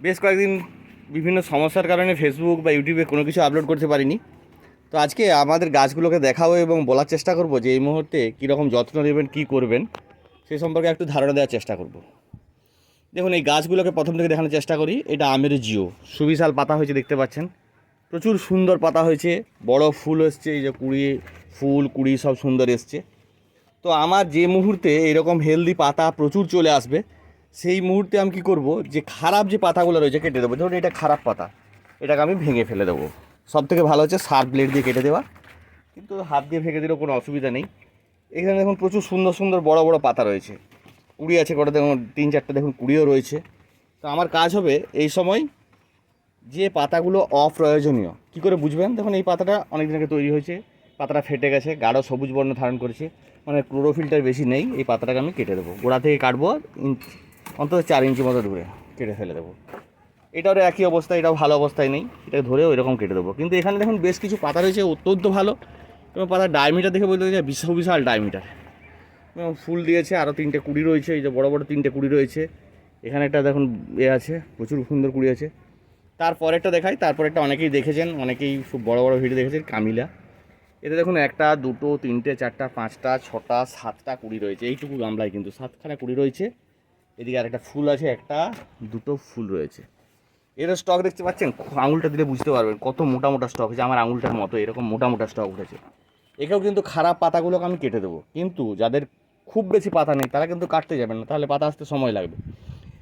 বেশ কয়েকদিন বিভিন্ন সমস্যার কারণে ফেসবুক বা ইউটিউবে কোনো কিছু আপলোড করতে পারিনি। তো আজকে আমাদের গাছগুলোকে দেখাবো এবং বলার চেষ্টা করব যে এই মুহূর্তে কীরকম যত্ন নেবেন, কী করবেন, সে সম্পর্কে একটু ধারণা দেওয়ার চেষ্টা করব। দেখুন, এই গাছগুলোকে প্রথম থেকে দেখানোর চেষ্টা করি। এটা আমের জিও। সুবিশাল পাতা হয়েছে, দেখতে পাচ্ছেন। প্রচুর সুন্দর পাতা হয়েছে। বড় ফুল এসছে, এই যে কুড়ি ফুল, কুড়ি সব সুন্দর এসছে। তো আমার যে মুহূর্তে এরকম হেলদি পাতা প্রচুর চলে আসবে। সেই মুহূর্তে আমি কী করব? যে খারাপ যে পাতাগুলো রয়েছে কেটে দেবো। ধরুন এটা খারাপ পাতা। এটাকে আমি ভেঙে ফেলে দেবো। সব থেকে ভালো হচ্ছে শার্প ব্লেড দিয়ে কেটে দেওয়া। কিন্তু হাত দিয়ে ভেঙে দিলেও কোনো অসুবিধা নেই। এখানে দেখুন প্রচুর সুন্দর সুন্দর বড় বড় পাতা রয়েছে। কুড়ি আছে কটা, দেখুন তিন চারটে, দেখুন কুড়িও রয়েছে। তো আমার কাজ হবে এই সময় যে পাতাগুলো অপ্রয়োজনীয়। কী করে বুঝবেন? দেখুন এই পাতাটা অনেক দিন আগে তৈরি হয়েছে। পাতাটা ফেটে গেছে, গাঢ় সবুজ বর্ণ ধারণ করেছে। মানে ক্লোরোফিলটার বেশি নেই। এই পাতাটাকে আমি কেটে দেবো। গোড়া থেকে কাটবো অন্তত চার ইঞ্চি মতো দূরে কেটে ফেলে দেবো। এটাও একই অবস্থা, এটাও ভালো অবস্থায় নেই। এটাকে ধরেও এরকম কেটে দেবো। কিন্তু এখানে দেখুন বেশ কিছু পাতা রয়েছে, অত্যন্ত ভালো। এবং পাতার ডায়মিটার দেখে বলতে যে বিশাল বিশাল ডায়মিটার। এবং ফুল দিয়েছে আরও তিনটে কুড়ি রয়েছে, এই যে বড় বড় তিনটে কুড়ি রয়েছে। এখানে একটা দেখুন এ আছে, প্রচুর সুন্দর কুড়ি আছে। তারপরেরটা দেখাই, তারপরেরটা অনেকেই দেখেছেন, অনেকেই খুব বড় বড় ভিডিও দেখেছেন, কামিলা। এতে দেখুন একটা, দুটো, তিনটে, চারটা, পাঁচটা, ছটা, সাতটা কুড়ি রয়েছে। এইটুকু গামলায় কিন্তু, সাতখানা কুড়ি রয়েছে। এদিকে আরেকটা ফুল আছে, একটা, দুটো ফুল রয়েছে। এর স্টক দেখতে পাচ্ছেন? আঙুলটা দিলে বুঝতে পারবেন, কত মোটা মোটা স্টক হয়েছে, আমার আঙুলটার মতো এরকম মোটা মোটা স্টক উঠেছে। একেও কিন্তু খারাপ পাতাগুলোকে আমি কেটে দেবো। কিন্তু যাদের খুব বেশি পাতা নেই, তারা কিন্তু কাটতে যাবেন না, তাহলে পাতা আসতে সময় লাগবে।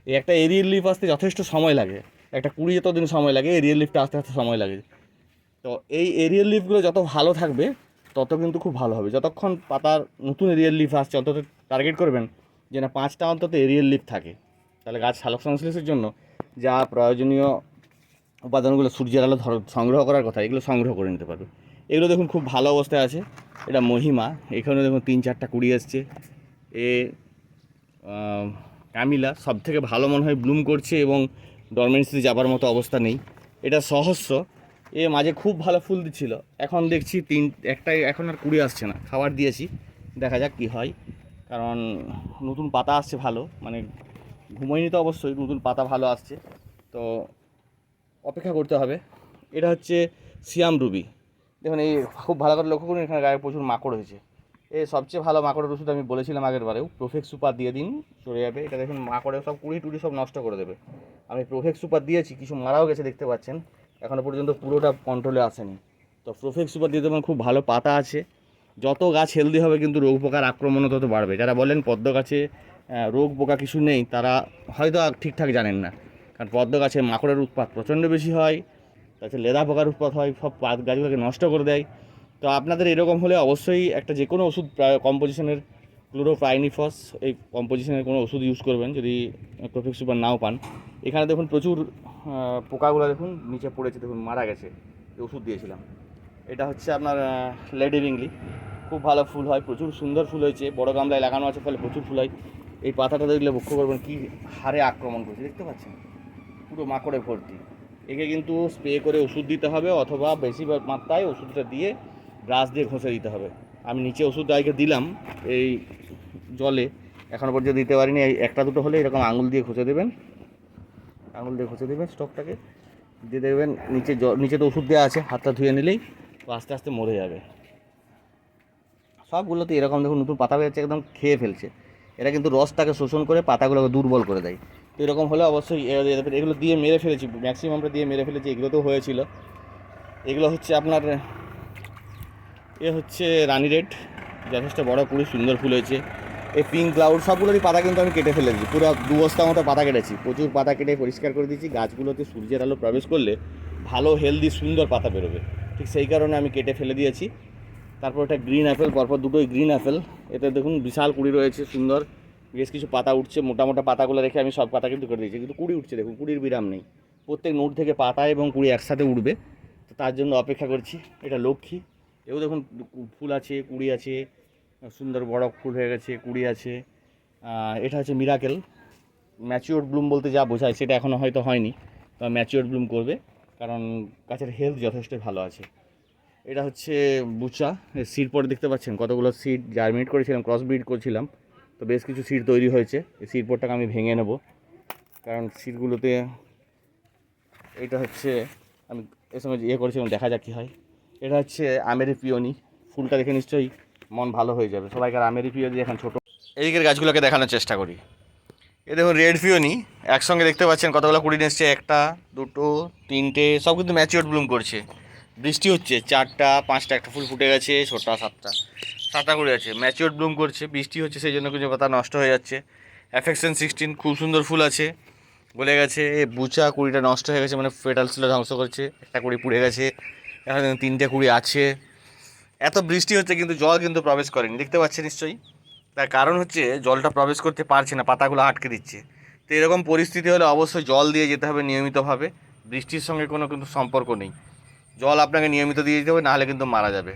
এই একটা এরিয়াল লিফ আসতে যথেষ্ট সময় লাগে। একটা কুড়ি যত দিন সময় লাগে এরিয়াল লিফটা আসতে আসতে সময় লাগে। তো এই এরিয়াল লিফগুলো যত ভালো থাকবে, তত কিন্তু খুব ভালো হবে। যতক্ষণ পাতার নতুন এরিয়াল লিফ আসছে, অন্তত টার্গেট করবেন যে না পাঁচটা অন্তত এরিয়াল লিফ থাকে। তাহলে গাছ সালোক সংশ্লেষের জন্য যা প্রয়োজনীয় উপাদানগুলো সূর্যের আলো ধর সংগ্রহ করার কথা, এগুলো সংগ্রহ করে নিতে পারবে। এগুলো দেখুন খুব ভালো অবস্থায় আছে। এটা মহিমা। এখানে দেখুন তিন চারটা কুড়ি এসছে এ কামিলা সব থেকে ভালো মনে হয় ব্লুম করছে এবং ডরমেন্সিতে যাবার মতো অবস্থা নেই। এটা সহস্র। এ মাঝে খুব ভালো ফুল দিচ্ছিল। এখন দেখছি তিন একটাই এখন আর কুড়ি আসছে না। খাবার দিয়েছি। দেখা যাক কী হয়। কারণ নতুন পাতা আসছে ভালো মানে ঘুমোয়নি তো অবশ্যই, নতুন পাতা ভালো আসছে। তো অপেক্ষা করতে হবে। এটা হচ্ছে সিয়াম রুবি। দেখুন, এই খুব ভালো করে লক্ষ্য করুন, এখানে গায়ে প্রচুর মাকড় হয়েছে। এ সবচেয়ে ভালো মাকড়ের ওষুধ আমি বলেছিলাম আগের বারেও সুপার দিয়ে দিন, চলে যাবে। এটা দেখুন মাকড়ে সব কুড়ি টুড়ি সব নষ্ট করে দেবে। আমি প্রোফেক্স সুপার দিয়েছি, কিছু মারাও গেছে, দেখতে পাচ্ছেন। এখনও পর্যন্ত পুরোটা কন্ট্রোলে আসেনি। তো প্রোফেক্স সুপার দিয়ে দেবেন, খুব ভালো পাতা আছে। যত গাছ হেলদি হবে কিন্তু রোগ পোকার আক্রমণও তত বাড়বে। যারা বলেন পদ্ম গাছে রোগ পোকা কিছু নেই, তারা হয়তো ঠিকঠাক জানেন না। কারণ পদ্ম গাছে মাকড়ের উৎপাত প্রচণ্ড বেশি হয় তাছাড়া লেদা পোকার উৎপাত হয়, সব পাত গাছগুলোকে নষ্ট করে দেয়। তো আপনাদের এরকম হলে অবশ্যই একটা যে কোনো ওষুধ কম্পোজিশনের ক্লোরোপ্রাইনিফস এই কম্পোজিশনের কোনো ওষুধ ইউজ করবেন যদি প্রফেক্ট সুপার নাও পান। এখানে দেখুন প্রচুর পোকাগুলো দেখুন নিচে পড়েছে, দেখুন মারা গেছে। ওষুধ দিয়েছিলাম। এটা হচ্ছে আপনার লেডি রিংলি খুব ভালো ফুল হয়, প্রচুর সুন্দর ফুল হয়েছে, বড় গামলায় লাগানো আছে, ফলে প্রচুর ফুল হয়। এই পাতাটা দেখলে লক্ষ্য করবেন, কি হারে আক্রমণ করছে, দেখতে পাচ্ছেন? পুরো মাকড়ে ভর্তি। একে কিন্তু স্প্রে করে ওষুধ দিতে হবে, অথবা বেশি মাত্রায় ওষুধটা দিয়ে ব্রাশ দিয়ে ঘষে দিতে হবে। আমি নিচে ওষুধ আগে দিলাম, এই জলে এখনও পর্যন্ত দিতে পারিনি, এই একটা দুটো হলে এরকম আঙুল দিয়ে ঘষে দেবেন। আঙুল দিয়ে ঘষে দেবেন স্টকটাকে, দিয়ে দেখবেন নিচে নিচে তো ওষুধ দেওয়া আছে, হাতটা ধুয়ে নিলেই আস্তে আস্তে মরে যাবে। সবগুলোতে এরকম দেখুন, নতুন পাতা বেরোচ্ছে, একদম খেয়ে ফেলছে। এরা কিন্তু রসটাকে শোষণ করে পাতাগুলোকে দুর্বল করে দেয়। তো এরকম হলে অবশ্যই এগুলো দিয়ে মেরে ফেলেছি, ম্যাক্সিমামটা দিয়ে মেরে ফেলেছি, এগুলো তো হয়েছিল। এগুলো হচ্ছে আপনার, এ হচ্ছে রানি রেড, যথেষ্ট বড় কুড়ি, সুন্দর ফুল হয়েছে। এই পিঙ্ক ক্লাউড সবগুলোরই পাতা কিন্তু আমি কেটে ফেলেছি, পুরো দু বস্তা মতো পাতা কেটেছি। প্রচুর পাতা কেটে পরিষ্কার করে দিয়েছি, গাছগুলোতে সূর্যের আলো প্রবেশ করলে ভালো হেলদি সুন্দর পাতা বেরোবে। ঠিক সেই কারণে আমি কেটে ফেলে দিয়েছি। তারপর একটা গ্রিন অ্যাপেল পরপর দুটোই গ্রিন অ্যাপেল এতে দেখুন বিশাল কুড়ি রয়েছে, সুন্দর। বেশ কিছু পাতা উঠছে, মোটা মোটা পাতাগুলো রেখে আমি সব পাতা কিন্তু করে দিয়েছি। কিন্তু কুড়ি উঠছে, দেখুন, কুড়ির বিরাম নেই। প্রত্যেক নোট থেকে পাতা এবং কুড়ি একসাথে উঠবে। তো তার জন্য অপেক্ষা করছি, এটা লক্ষ্মী। এও দেখুন ফুল আছে, কুড়ি আছে, সুন্দর বড় ফুল হয়ে গেছে, কুড়ি আছে। এটা হচ্ছে মিরাকেল ম্যাচিওর ব্লুম বলতে যা বোঝায়, সেটা এখনও হয়তো হয়নি। বা ম্যাচিওর ব্লুম করবে, কারণ গাছের হেলথ যথেষ্ট ভালো আছে। এটা হচ্ছে বুচা সিড পরে দেখতে পাচ্ছেন কতগুলো সিড জার্মিনেট করেছিলাম ক্রস ব্রিড করছিলাম। তো বেশ কিছু সিড তৈরি হয়েছে, এই সিড পরটাকে আমি ভেঙে নেব। কারণ সিডগুলোতে এটা হচ্ছে, আমি এর সঙ্গে ইয়ে করেছিলাম দেখা যাক কী হয়। এটা হচ্ছে আমেরি পিওনি, ফুলটা দেখে নিশ্চয়ই মন ভালো হয়ে যাবে। সবাইকার আমেরি পিওনি এখন ছোটো। এইদিকের গাছগুলোকে দেখানোর চেষ্টা করি। এ দেখুন রেড পিওনি একসঙ্গে দেখতে পাচ্ছেন কতগুলো কুড়ি এসছে একটা, দুটো, তিনটে, সব কিন্তু ম্যাচিওর ব্লুম করছে। বৃষ্টি হচ্ছে, চারটা, পাঁচটা, একটা ফুল ফুটে গেছে ছোটটা সাতটা। সাতটা কুড়ি আছে ম্যাচিওর ব্লুম করছে, বৃষ্টি হচ্ছে, সেই জন্য কিছু পাতা নষ্ট হয়ে যাচ্ছে। অ্যাফেকশন সিক্সটিন খুব সুন্দর ফুল আছে। গলে গেছে বুচা কুড়িটা নষ্ট হয়ে গেছে মানে ফেটাল ছিল ধ্বংস করছে, একটা কুড়ি পুড়ে গেছে, এখন তিনটে কুড়ি আছে। এত বৃষ্টি হচ্ছে, কিন্তু জল কিন্তু প্রবেশ করেনি। দেখতে পাচ্ছেন নিশ্চয়ই? তার কারণ হচ্ছে, জলটা প্রবেশ করতে পারছে না, পাতাগুলো আটকে দিচ্ছে। তো এরকম পরিস্থিতি হলে অবশ্যই জল দিয়ে যেতে হবে নিয়মিতভাবে। বৃষ্টির সঙ্গে কোনো কিন্তু সম্পর্ক নেই। জল আপনাকে নিয়মিত দিয়ে দিতে হবে, নাহলে কিন্তু মারা যাবে।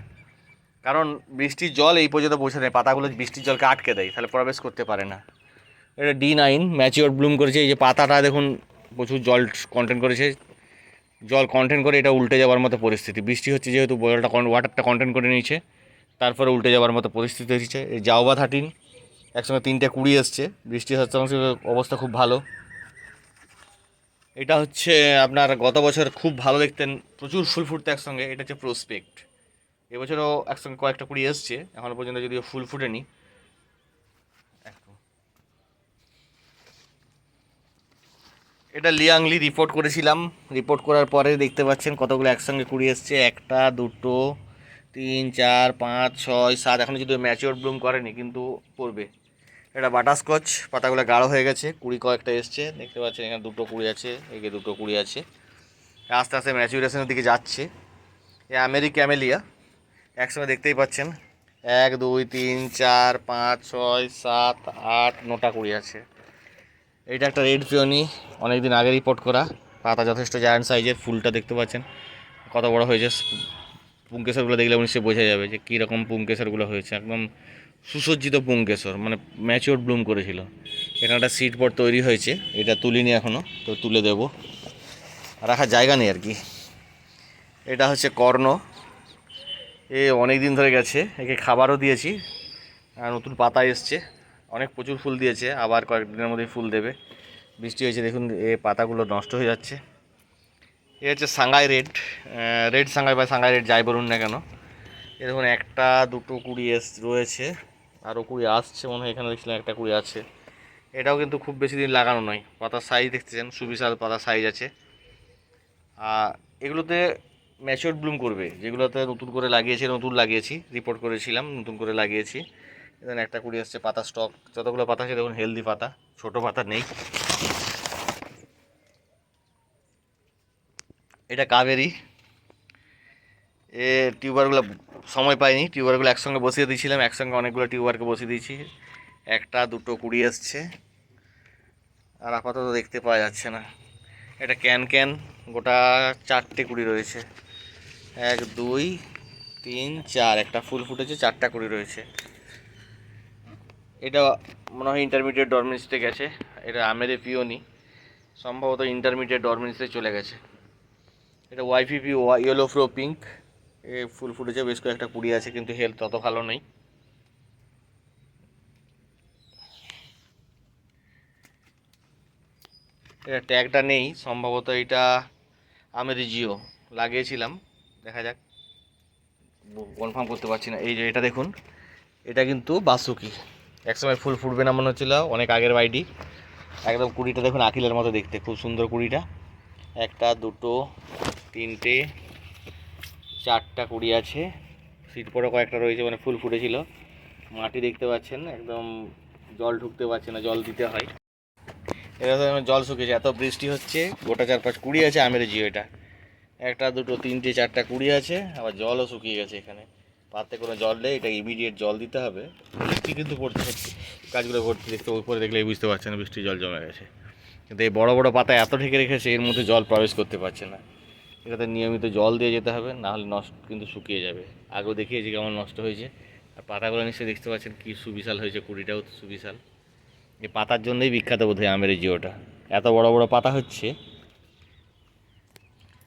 কারণ বৃষ্টির জল এই পর্যন্ত পৌঁছে দেয় পাতাগুলো বৃষ্টির জলকে আটকে দেয়, তাহলে প্রবেশ করতে পারে না। এটা ডি নাইন ম্যাচিওর ব্লুম করেছে, এই যে পাতাটা দেখুন, প্রচুর জল কন্টেন্ট করেছে। জল কন্টেন্ট করে এটা উল্টে যাওয়ার মতো পরিস্থিতি। বৃষ্টি হচ্ছে যেহেতু জলটা ওয়াটারটা কন্টেন্ট করে নিয়েছে, তারপরে উল্টে যাওয়ার মতো পরিস্থিতি হয়েছে। এই জাওবা থার্টিন একসঙ্গে তিনটে কুড়ি এসছে বৃষ্টি হচ্ছে, অবস্থা খুব ভালো। এটা হচ্ছে আপনার গত বছর খুব ভালো দেখতেন, প্রচুর ফুল ফুটতে একসঙ্গে, এটা হচ্ছে প্রসপেক্ট এবছরও একসঙ্গে কয়েকটা কুড়ি এসছে এখনও পর্যন্ত যদিও ফুল ফুটেনি। এটা লিয়াংলি রিপোর্ট করেছিলাম রিপোর্ট করার পরে দেখতে পাচ্ছেন কতগুলো একসঙ্গে কুড়ি এসছে, একটা, দুটো, তিন, চার, পাঁচ, ছয়, সাত এখনও যদি ম্যাচিওর ব্লুম করেনি, কিন্তু পড়বে এটা বাটারস্কচ, পাতাগুলো গাঢ় হয়ে গেছে, কুড়ি কয়েকটা এসছে, দেখতে পাচ্ছেন এখানে দুটো কুড়ি আছে, এদিকে দুটো কুড়ি আছে। আস্তে আস্তে ম্যাচুরেশনের দিকে যাচ্ছে। এ আমেরি ক্যামেলিয়া, একসঙ্গে দেখতেই পাচ্ছেন, এক, দুই, তিন, চার, পাঁচ, ছয়, সাত, আট, নটা কুড়ি আছে। এটা একটা রেড পিওনি অনেক দিন আগে রিপোর্ট করা, পাতা যথেষ্ট জায়ান্ট সাইজের ফুলটা দেখতে পাচ্ছেন, কত বড় হয়েছে পুঙ্কেশ্বরগুলো দেখলে নিশ্চয়ই বোঝা যাবে যে কীরকম পুঙ্কেশ্বরগুলো হয়েছে। একদম সুসজ্জিত পুঙ্কেশ্বর মানে ম্যাচিওর ব্লুম করেছিল। এখানে একটা সিট পট তৈরি হয়েছে, এটা তুলিনি এখনও তো তুলে দেব। রাখার জায়গা নেই আর কি। এটা হচ্ছে কর্ণ। এ অনেক দিন ধরে গেছে, একে খাবারও দিয়েছি নতুন পাতা এসছে। অনেক প্রচুর ফুল দিয়েছে, আবার কয়েকদিনের মধ্যেই ফুল দেবে। বৃষ্টি হয়েছে, দেখুন, এ পাতাগুলো নষ্ট হয়ে যাচ্ছে। এ হচ্ছে সাঙ্গাই রেড রেড সাঙ্গাই বা সাঙ্গাই রেড যাই বলুন না কেন। এ দেখুন, একটা, দুটো কুড়ি এস রয়েছে আরও কুড়ি আসছে মনে হয়, এখানে দেখছিলাম একটা কুড়ি আছে। এটাও কিন্তু খুব বেশি দিন লাগানো নয়, পাতার সাইজ দেখতেছেন, সুবিশাল পাতার সাইজ আছে। আর এগুলোতে ম্যাচিওর ব্লুম করবে, যেগুলোতে নতুন করে লাগিয়েছি, নতুন লাগিয়েছি রিপোর্ট করেছিলাম, নতুন করে লাগিয়েছি। এখানে একটা কুড়ি আসছে পাতা স্টক যতগুলো পাতা আছে দেখুন হেলদি পাতা, ছোটো পাতা নেই। এটা কাবেরি। এ টিউবারগুলো সময় পাইনি, টিউবারগুলো একসঙ্গে বসিয়ে দিয়েছিলাম, একসঙ্গে অনেকগুলো টিউবারকে বসিয়ে দিয়েছি। একটা, দুটো, কুড়ি আসছে। আর আপাতত দেখতে পাওয়া যাচ্ছে না। এটা ক্যান ক্যান। গোটা চারটে কুড়ি রয়েছে। এক, দুই, তিন, চার। একটা ফুল ফুটেছে, চারটা কুড়ি রয়েছে। এটা মনে হয় ইন্টারমিডিয়েট ডরমেন্সিতে গেছে। এটা আমেরে পিওনি। সম্ভবত ইন্টারমিডিয়েট ডরমেন্সিতে চলে গেছে। এটা ওয়াইপিপি ইয়েলো ফ্রো পিঙ্ক এ ফুল ফুটেছে, বেশ কয়েকটা কুড়ি আছে, কিন্তু হেলথ তত ভালো নেই। এটা ট্যাগটা নেই, সম্ভবত এটা আমেরি জিও, লাগিয়েছিলাম, দেখা যাক। কনফার্ম করতে পারছি না, এই যে এটা দেখুন, এটা কিন্তু বাসুকি। একসময় ফুল ফুটবে না মনে হচ্ছিল, অনেক আগের বাইডি একদম কুড়িটা দেখুন আকিলের মতো দেখতে, খুব সুন্দর কুড়িটা। একটা, দুটো তিনটে, চারটা কুড়ি আছে। সিট পরে কয়েকটা রয়েছে মানে ফুল ফুটেছিল। মাটি দেখতে পাচ্ছেন, একদম জল ঢুকতে পারছে না, জল দিতে হয়। এটা তো জল শুকিয়েছে, এত বৃষ্টি হচ্ছে, গোটা চার পাঁচ কুড়ি আছে, আমের জিও এটা। একটা, দুটো, তিনটে, চারটা কুড়ি আছে, আবার জলও শুকিয়ে গেছে এখানে। পাতে কোনো জল নেই, এটা ইমিডিয়েট জল দিতে হবে। বৃষ্টি কিন্তু পড়তে হচ্ছে গাছগুলো ভর্তি দেখতে, উপরে দেখলেই বুঝতে পারছে না বৃষ্টি জল জমে গেছে। কিন্তু এই বড় বড় পাতা এত ঢেকে রেখেছে, এর মধ্যে জল প্রবেশ করতে পারছে না। এটাতে নিয়মিত জল দিয়ে যেতে হবে, নাহলে নষ্ট কিন্তু শুকিয়ে যাবে। আগেও দেখিয়েছি কেমন নষ্ট হয়েছে। আর পাতাগুলো নিশ্চয়ই দেখতে পাচ্ছেন কী সুবিশাল হয়েছে, কুড়িটাও তো সুবিশাল। এই পাতার জন্যই বিখ্যাত বোধ হয় আমের জিওটা। এত বড় বড় পাতা হচ্ছে।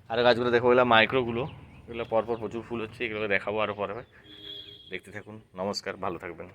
আর গাছগুলো দেখো, এগুলো মাইক্রোগুলো এগুলো পরপর প্রচুর ফুল হচ্ছে, এগুলোকে দেখাবো আরও পরে। দেখতে থাকুন, নমস্কার, ভালো থাকবেন।